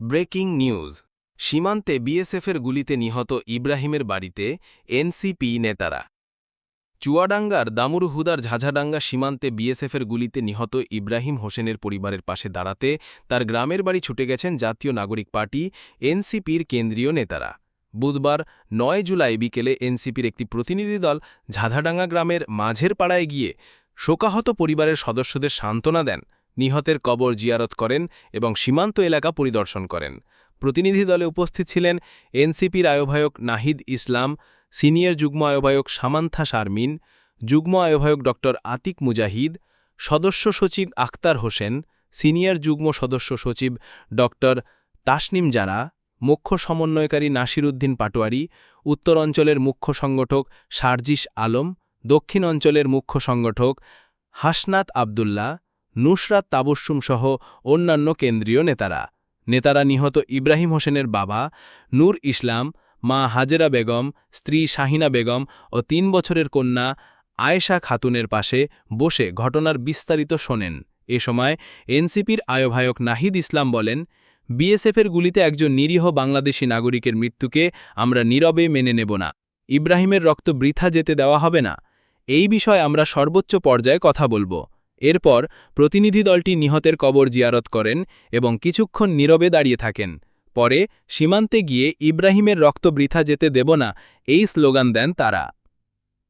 Breaking news. সীমান্তে বিএসএফের গুলিতে নিহত ইব্রাহিমের বাড়িতে এনসিপি নেতারা। চুয়াডাঙ্গার দামুর হুদার ঝাঝাডাঙ্গা সীমান্তে বিএসএফের গুলিতে নিহত ইব্রাহিম হোসেনের পরিবারের পাশে দাঁড়াতে তার গ্রামের বাড়ি ছুটে গেছেন জাতীয় নাগরিক পার্টি এনসিপির কেন্দ্রীয় নেতারা। বুধবার নয় জুলাই বিকেলে এনসিপির একটি প্রতিনিধি দল ঝাঝাডাঙ্গা গ্রামের মাঝের পাড়ায় গিয়ে শোকাহত পরিবারের সদস্যদের সান্ত্বনা দেন। নিহতের কবর জিয়ারত করেন এবং সীমান্ত এলাকা পরিদর্শন করেন। প্রতিনিধি দলে উপস্থিত ছিলেন এনসিপির আহ্বায়ক নাহিদ ইসলাম, সিনিয়র যুগ্ম আহ্বায়ক সামান্থা শারমিন, যুগ্ম আহ্বায়ক ড আতিক মুজাহিদ, সদস্য সচিব আখতার হোসেন, সিনিয়র যুগ্ম সদস্য সচিব ড তাসনিম জারা, মুখ্য সমন্বয়কারী নাসির উদ্দিন পাটোয়ারি, উত্তর অঞ্চলের মুখ্য সংগঠক সার্জিস আলম, দক্ষিণ অঞ্চলের মুখ্য সংগঠক হাসনাত আবদুল্লাহ নুসরাত তাবস্সুম সহ অন্যান্য কেন্দ্রীয় নেতারা। নেতারা নিহত ইব্রাহিম হোসেনের বাবা নূর ইসলাম, মা হাজেরা বেগম, স্ত্রী শাহিনা বেগম ও তিন বছরের কন্যা আয়েশা খাতুনের পাশে বসে ঘটনার বিস্তারিত শোনেন। এ সময় এনসিপির আয়ভায়ক নাহিদ ইসলাম বলেন, বিএসএফের গুলিতে একজন নিরীহ বাংলাদেশি নাগরিকের মৃত্যুকে আমরা নীরবে মেনে নেব না। ইব্রাহিমের রক্ত বৃথা যেতে দেওয়া হবে না। এই বিষয়ে আমরা সর্বোচ্চ পর্যায়ে কথা বলব। এরপর প্রতিনিধি দলটি নিহতের কবর জিয়ারত করেন এবং কিছুক্ষণ নীরবে দাঁড়িয়ে থাকেন। পরে সীমান্তে গিয়ে ইব্রাহিমের রক্ত বৃথা যেতে দেব না, এই স্লোগান দেন তারা।